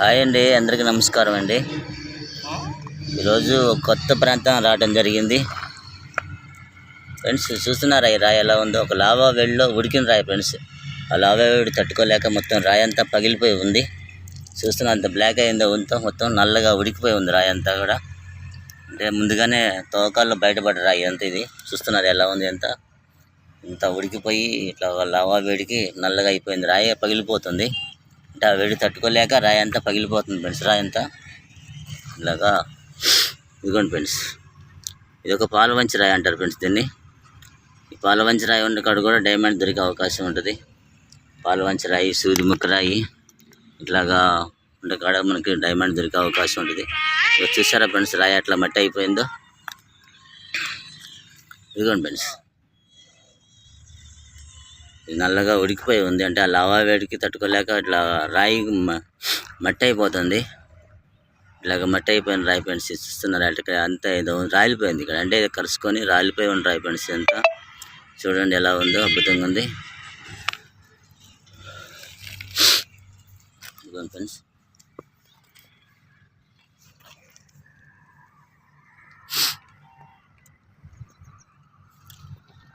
Hi అండి అందరికీ నమస్కారం అండి. ఈరోజు కొత్త ప్రాంతం రావడం జరిగింది. ఫ్రెండ్స్ చూస్తున్నారా ఈ రాయి ఎలా ఉందో? ఒక లావా వేడిలో ఉడికిన రాయి ఫ్రెండ్స్. ఆ లావా వేడి తట్టుకోలేక మొత్తం రాయి అంతా పగిలిపోయి ఉంది. చూస్తున్నా అంత బ్లాక్ అయిందో ఉంతో మొత్తం నల్లగా ఉడికిపోయి ఉంది రాయి అంతా కూడా. అంటే ముందుగానే తోకాల్లో బయటపడ్డ రాయి అంతా ఇది. చూస్తున్నారు ఎలా ఉంది అంతా? ఇంత ఉడికిపోయి ఇట్లా లావా వేడికి నల్లగా అయిపోయింది. రాయి పగిలిపోతుంది. అంటే ఆ వేడి తట్టుకోలేక రాయి అంతా పగిలిపోతుంది ఫ్రెండ్స్. రాయి అంతా ఇలాగా ఇదిగోండి ఫ్రెండ్స్. ఇది ఒక పాలవంచి రాయి అంటారు ఫ్రెండ్స్ దీన్ని. ఈ పాలవంచి రాయి ఉండే కాడ కూడా డైమండ్ దొరికే అవకాశం ఉంటుంది. పాలవంచి రాయి సూర్యముఖ రాయి ఇట్లాగా ఉండే కాడ మనకి డైమండ్ దొరికే అవకాశం ఉంటుంది. ఇక చూసారా ఫ్రెండ్స్ రాయి అట్లా మట్టి అయిపోయిందో? ఇదిగోండి ఫ్రెండ్స్. నల్లగా ఉడికిపోయి ఉంది అంటే ఆ లావా వేడికి తట్టుకోలేక ఇట్లా రాయి మ- మట్టి అయిపోతుంది ఇలాగ మట్టి అయిపోయిన రాయి పెన్స్ చూస్తున్నారు అంటే ఇక్కడ అంతా ఏదో రాలిపోయింది ఇక్కడ. అంటే కలుసుకొని రాలిపోయి ఉన్న రాయి పెన్స్ అంతా చూడండి ఎలా ఉందో అద్భుతంగా ఉంది. ఇదిగోండి ఫ్రెండ్స్.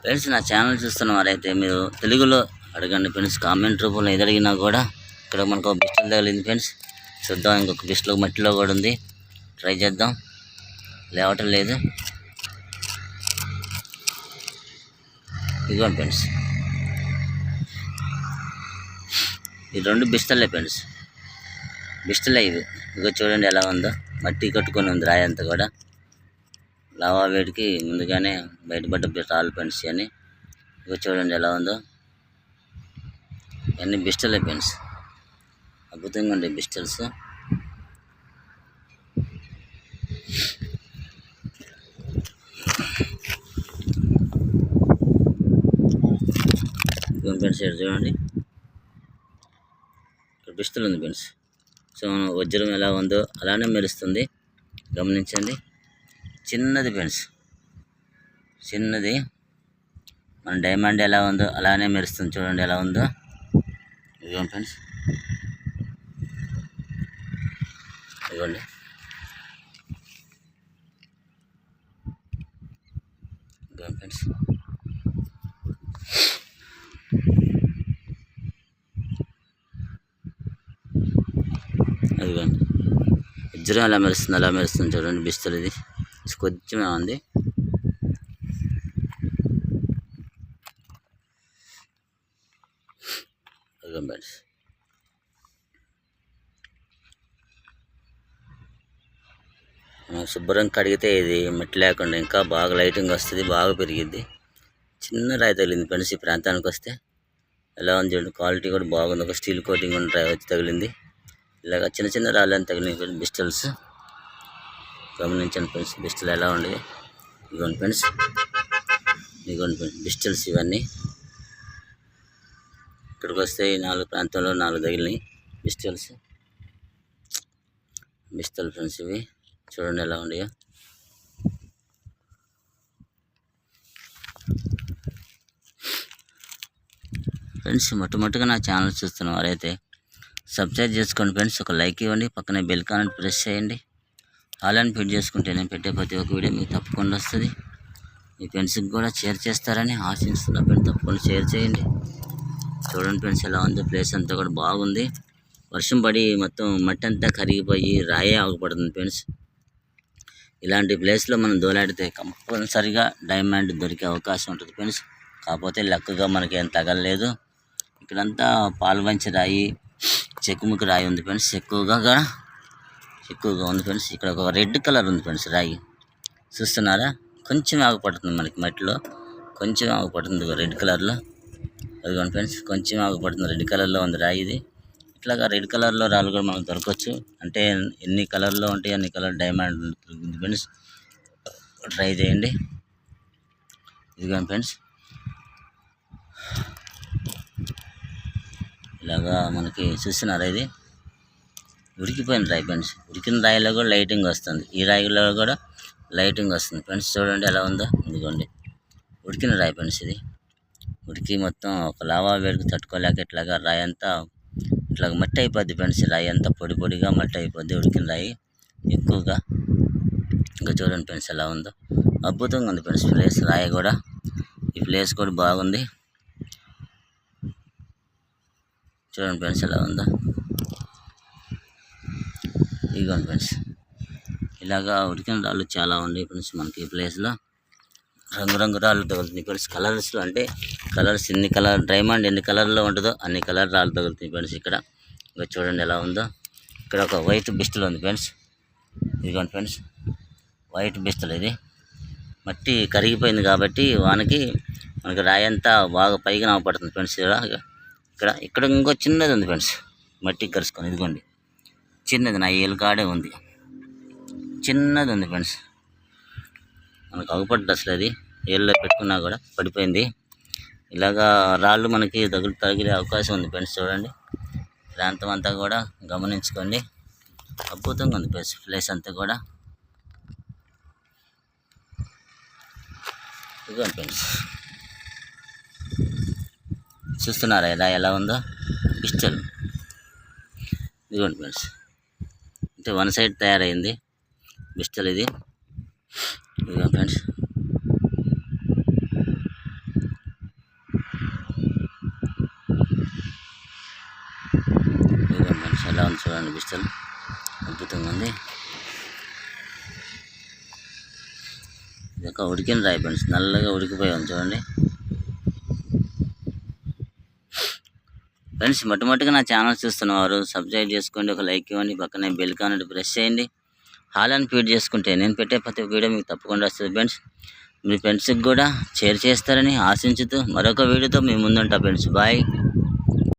ఫ్రెండ్స్ నా ఛానల్ చూస్తున్న వారైతే మీరు తెలుగులో అడగండి ఫ్రెండ్స్. కామెంట్ రూపంలో ఏది అడిగినా కూడా ఇక్కడ మనకు ఒక బిస్టల్ తగిలింది ఫ్రెండ్స్. చూద్దాం ఇంకొక బిస్టల్ మట్టిలో కూడా ఉంది. ట్రై చేద్దాం. లేవటం లేదు. ఇదిగోండి ఫ్రెండ్స్. ఈ రెండు బిస్తలే ఫ్రెండ్స్. బిస్తలే ఇవి. ఇగో చూడండి ఎలా ఉందో. మట్టి కట్టుకొని ఉంది రాయి అంతా కూడా. లావా వేడికి ముందుగానే బయటపడ్డ రాళ్ళు పెన్స్ అని ఇగో చూడండి ఎలా ఉందో. ఇవన్నీ బిస్టలే పెన్స్ అద్భుతంగా ఉండే బిస్టల్స్ పెన్స్ చూడండి. ఇక్కడ బిస్టల్ ఉంది పెన్స్ సో వజ్రం ఎలా ఉందో అలానే మెరుస్తుంది. గమనించండి. చిన్నది ఫ్రెండ్స్. చిన్నది. మన డైమండ్ ఎలా ఉందో అలానే మెరుస్తుంది. చూడండి ఎలా ఉందో. ఇదిగోండి ఫ్రెండ్స్. ఇదిగోండి. ఇదిగోండి ఫ్రెండ్స్. అదిగోండి వజ్రం ఎలా మెరుస్తుంది? అలా మెరుస్తుంది. చూడండి బిస్తలు ఇది కొంచెమే ఉంది. ఫ్రెండ్స్. మనం శుభ్రం కడిగితే ఇది మట్టి లేకుండా ఇంకా బాగా లైటింగ్ వస్తుంది బాగా పెరిగిద్ది. చిన్న రాయి తగిలింది ఫ్రెండ్స్ ఈ ప్రాంతానికి వస్తే. ఎలా ఉంది చూడండి క్వాలిటీ కూడా బాగుంది. ఒక స్టీల్ కోటింగ్ ఉన్న రాయి వచ్చి తగిలింది. ఇలాగ చిన్న చిన్న రాళ్ళని తగిలిన బిస్టల్స్ గమనించండి ఫ్రెండ్స్ బిస్టల్ ఎలా ఉండేది ఇదిగోండి ఫ్రెండ్స్ ఇదిగోండి ఫ్రెండ్స్ బిస్టల్స్ ఇవన్నీ. ఇక్కడికి వస్తే ఈ నాలుగు ప్రాంతంలో నాలుగు తగిలినాయి. బిస్టల్స్ బిస్టల్ ఫ్రెండ్స్ ఇవి. చూడండి ఎలా ఉన్నాయో. ఫ్రెండ్స్ మొట్టమొదటిగా నా ఛానల్ చూస్తున్న వారైతే సబ్స్క్రైబ్ చేసుకోండి ఫ్రెండ్స్. ఒక లైక్ ఇవ్వండి పక్కనే బెల్ కామెంట్ ప్రెస్ చేయండి. ఆల్ అని ఫిట్ చేసుకుంటే నేను పెట్టే ప్రతి ఒక్క వీడియో మీకు తప్పకుండా వస్తుంది. మీ ఫ్రెండ్స్కి కూడా షేర్ చేస్తారని ఆశిస్తున్నా. ఫ్రెండ్స్ తప్పకుండా షేర్ చేయండి. చూడండి ఫ్రెండ్స్ ఎలా ఉంది? ప్లేస్ అంతా కూడా బాగుంది. వర్షం పడి మొత్తం మట్టి అంతా కరిగిపోయి రాయే ఆగుపడుతుంది ఫ్రెండ్స్. ఇలాంటి ప్లేస్లో మనం దోలాడితే కంపల్సరిగా డైమండ్ దొరికే అవకాశం ఉంటుంది ఫ్రెండ్స్. కాకపోతే లక్కగా మనకి ఏం తగలలేదు. ఇక్కడంతా పాల్వంచి రాయి చెక్కుముకి రాయి ఉంది ఫ్రెండ్స్. ఎక్కువగా కూడా ఎక్కువగా ఉంది ఫ్రెండ్స్. ఇక్కడ ఒక రెడ్ కలర్ ఉంది ఫ్రెండ్స్. రాయి. చూస్తున్నారా? కొంచెం ఆగుపడుతుంది మనకి మట్టిలో. కొంచెం ఆగుపడుతుంది రెడ్ కలర్లో. అదిగోండి ఫ్రెండ్స్ కొంచెం ఆగుపడుతుంది రెడ్ కలర్లో ఉంది రాయి ఇది. ఇట్లాగా రెడ్ కలర్లో రాళ్ళు కూడా మనకు దొరకవచ్చు. అంటే ఎన్ని కలర్లో ఉంటాయి అన్ని కలర్ డైమండ్ దొరుకుతుంది ఫ్రెండ్స్. ట్రై చేయండి. ఇదిగోండి ఫ్రెండ్స్. ఇలాగా మనకి చూస్తున్నారా ఇది? ఉడికిపోయిన రాయి ఫ్రెండ్స్. ఉడికిన రాయిలో కూడా లైటింగ్ వస్తుంది. ఈ రాయిలో కూడా లైటింగ్ వస్తుంది. ఫ్రెండ్స్ చూడండి ఎలా ఉందో. ఇదిగోండి. ఉడికిన రాయి ఫ్రెండ్స్ ఇది. ఉడికి మొత్తం ఒక లావా వేడికి తట్టుకోలేక ఇట్లాగా రాయి అంతా ఇట్లా మట్టి అయిపోద్ది ఫ్రెండ్స్. రాయి అంతా పొడి పొడిగా మట్టి అయిపోద్ది ఉడికిన రాయి. ఎక్కువగా ఇంకా చూడండి ఫ్రెండ్స్ ఎలా ఉందో. అద్భుతంగా ఉంది ఫ్రెండ్స్ ప్లేస్. రాయి కూడా ఈ ప్లేస్ కూడా బాగుంది. చూడండి ఫ్రెండ్స్ ఎలా ఉందో. ఇదిగోండి ఫ్రెండ్స్ ఇలాగా ఉడికిన రాళ్ళు చాలా ఉన్నాయి ఫ్రెండ్స్ మనకి ఈ ప్లేస్లో రంగురంగు రాళ్ళు తగులుతున్నాయి ఫ్రెండ్స్. కలర్స్లో అంటే కలర్స్ ఎన్ని కలర్ డైమండ్ ఎన్ని కలర్లో ఉంటుందో అన్ని కలర్ రాళ్ళు తగులుతున్నాయి ఫ్రెండ్స్ ఇక్కడ. ఇంకా చూడండి ఎలా ఉందో. ఇక్కడ ఒక వైట్ బిస్టల్ ఉంది ఫ్రెండ్స్. ఇదిగోండి ఫ్రెండ్స్. వైట్ బిస్తులు ఇది. మట్టి కరిగిపోయింది కాబట్టి వానకి మనకి రాయి అంతా బాగా పైకి నవ్వపడుతుంది ఫ్రెండ్స్. ఇక్కడ ఇక్కడ ఇక్కడ ఇంకో చిన్నది ఉంది ఫ్రెండ్స్. మట్టి కరుచుకొని ఇదిగోండి. చిన్నది నా ఏలు కాడే ఉంది. చిన్నది ఉంది ఫ్రెండ్స్ మనకు అగుపడ్డ అసలు అది ఏళ్ళలో పెట్టుకున్నా కూడా పడిపోయింది. ఇలాగా రాళ్ళు మనకి తగులు తగిలే అవకాశం ఉంది ఫ్రెండ్స్ చూడండి. ప్రాంతం అంతా కూడా గమనించుకోండి. అద్భుతంగా ఉంది ప్లేస్ ప్లేస్ అంతా కూడా. ఇదిగోండి ఫ్రెండ్స్ చూస్తున్నారా ఎలా ఎలా ఉందో? పిస్టల్ ఇదిగోండి ఫ్రెండ్స్ అంటే వన్ సైడ్ తయారైంది బిస్టల్ ఇది. ఇదిగో ఫ్రెండ్స్. ఇదిగా ఫ్రెండ్స్ ఎలా ఉంది చూడండి బిస్టల్ అద్భుతంగా ఉంది. ఇది ఒక ఉడికిన రాయి ఫ్రెండ్స్ నల్లగా ఉడికిపోయి ఉంది చూడండి. ఫ్రెండ్స్ మొట్టమొదటిగా నా ఛానల్ చూస్తున్నవారు సబ్స్క్రైబ్ చేసుకోండి ఒక లైక్ ఇవ్వండి పక్కనే బెల్ కానట్టు ప్రెస్ చేయండి. హాల్ అని ఫీడ్ చేసుకుంటే నేను పెట్టే ప్రతి వీడియో మీకు తప్పకుండా వస్తుంది ఫ్రెండ్స్. మీ ఫ్రెండ్స్కి కూడా షేర్ చేస్తారని ఆశించుతూ మరొక వీడియోతో మీ ముందుంటా ఫ్రెండ్స్. బాయ్.